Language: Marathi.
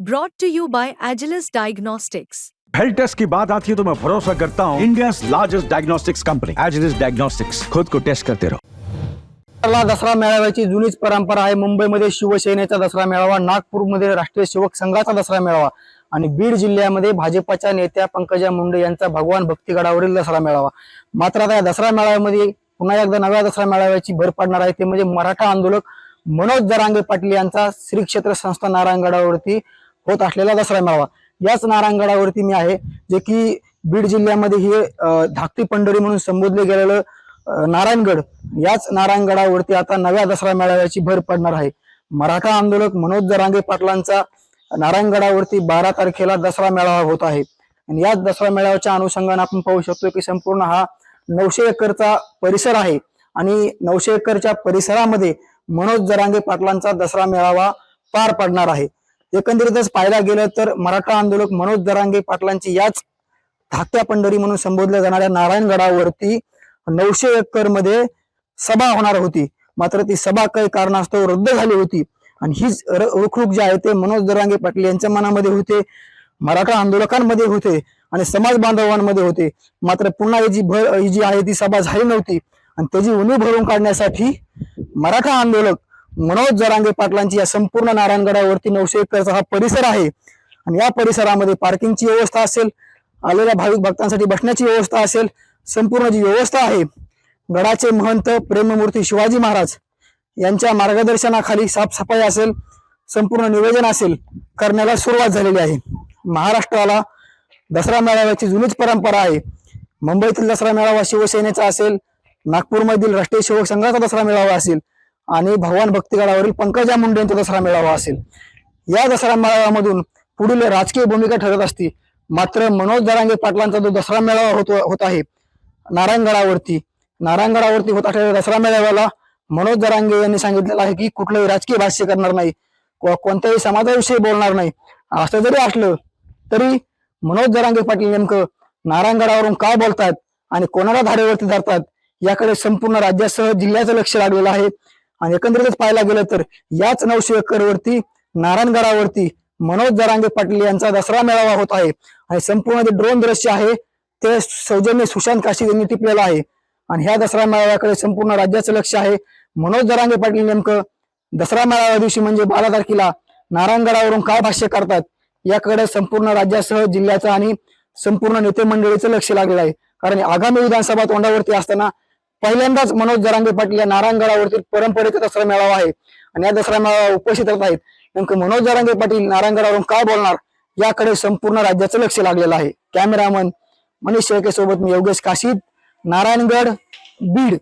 Brought to you by Agilus Diagnostics. Health test की बात आती है तो मैं भरोसा करता हूँ India largest diagnostics company Agilus diagnostics खुद को टेस्ट करते रहो ला दसरा मेळाव्याची जुनीच परंपरा आहे. मुंबईमध्ये शिवसेनेचा दसरा मेळावा नागपूरमध्ये राष्ट्रीय सेवक संघाचा दसरा मेळावा आणि बीड जिल्ह्यामध्ये भाजपच्या नेत्या पंकजा मुंडे यांचा भगवान भक्तिगडावरील दसरा मेळावा. मात्र आता या दसरा मेळाव्यामध्ये पुन्हा एकदा नव्या दसरा मेळाव्याची भर पडणार आहे. ते म्हणजे मराठा आंदोलक मनोज जरांगे पाटील यांचा श्री क्षेत्र संस्था नारायणगडावरती होत असलेला दसरा मेळावा. याच नारायणगडावरती मी आहे जे की बीड जिल्ह्यामध्ये हे धाकटी पंढरी म्हणून संबोधले गेलेलं नारायणगड याच नारायणगडावरती आता नव्या दसरा मेळाव्याची भर पडणार आहे. मराठा आंदोलक मनोज जरांगे पाटलांचा नारायणगडावरती बारा तारखेला दसरा मेळावा होत आहे. आणि याच दसरा मेळाव्याच्या अनुषंगाने आपण पाहू शकतो की संपूर्ण हा नऊशे एकरचा परिसर आहे. आणि नऊशे एकरच्या परिसरामध्ये मनोज जरांगे पाटलांचा दसरा मेळावा पार पडणार आहे. एकंदरीतच पाहायला गेलं तर मराठा आंदोलक मनोज दरांगे पाटलांची याच धाकट्या पंढरी म्हणून संबोधल्या जाणाऱ्या नारायणगडावरती नऊशे एकरमध्ये सभा होणार होती. मात्र ती सभा काही कारणास्तव रद्द झाली होती. आणि हीच र- रुखरुख जे आहे ते मनोज दरांगे पाटील यांच्या मनामध्ये होते मराठा आंदोलकांमध्ये होते आणि समाज बांधवांमध्ये होते. मात्र पुन्हा ही जी भर ही जी आहे ती सभा झाली नव्हती. आणि त्याची उणीव भरून काढण्यासाठी मराठा आंदोलक मनोज जरांगे पाटलांची या संपूर्ण नारायणगडावरती नऊशे एकरचा हा परिसर आहे. आणि या परिसरामध्ये पार्किंगची व्यवस्था असेल आलेल्या भाविक भक्तांसाठी बसण्याची व्यवस्था असेल संपूर्ण जी व्यवस्था आहे गडाचे महंत प्रेममूर्ती शिवाजी महाराज यांच्या मार्गदर्शनाखाली साफसफाई असेल संपूर्ण निवेदन असेल करण्याला सुरुवात झालेली आहे. महाराष्ट्राला दसरा मेळाव्याची जुनीच परंपरा आहे. मुंबईतील दसरा मेळावा शिवसेनेचा असेल नागपूरमधील राष्ट्रीय सेवक संघाचा दसरा मेळावा असेल आणि भगवान भक्तिगडावरील पंकजा मुंडे यांचा दसरा मेळावा असेल. या दसरा मेळाव्यामधून पुढील राजकीय भूमिका ठरत असते. मात्र मनोज दरांगे पाटलांचा जो दसरा मेळावा होत होत आहे नारायणगडावरती नारायणगडावरती होत असलेल्या दसरा मेळाव्याला मनोज दरांगे यांनी सांगितलेलं आहे की कुठलंही राजकीय भाष्य करणार नाही. को- कोणत्याही समाजाविषयी बोलणार नाही. असं जरी असलं तरी मनोज दरांगे पाटील नेमकं नारायणगडावरून काय बोलतात आणि कोणाला धारेवरती धरतात याकडे संपूर्ण राज्यासह जिल्ह्याचं लक्ष लागलेलं आहे. आणि एकंदरीतच पाहायला गेलं तर याच नऊशे एकरवरती नारायणगडावरती मनोज दरांगे पाटील यांचा दसरा मेळावा होत आहे. आणि संपूर्ण जे ड्रोन दृश्य आहे ते सौजन्य सुशांत काशी यांनी टिपलेलं आहे. आणि ह्या दसरा मेळाव्याकडे संपूर्ण राज्याचं लक्ष आहे. मनोज दरांगे पाटील नेमकं दसरा मेळाव्या दिवशी म्हणजे बारा तारखेला नारायणगडावरून काय भाष्य करतात याकडे संपूर्ण राज्यासह जिल्ह्याचं आणि संपूर्ण नेते मंडळीचं लक्ष लागलेलं आहे. कारण आगामी विधानसभा तोंडावरती असताना पहिल्यांदाच मनोज जरांगे पाटील या नारायणगडावरती परंपरेचा दसरा मेळावा आहे. आणि या दसरा मेळावा उपस्थित राहत आहेत. नेमकं मनोज जरांगे पाटील नारायणगडावरून काय बोलणार? याकडे संपूर्ण राज्याचं लक्ष लागलेलं आहे. कॅमेरामन मनीष शेळके सोबत मी योगेश काशीद नारायणगड बीड.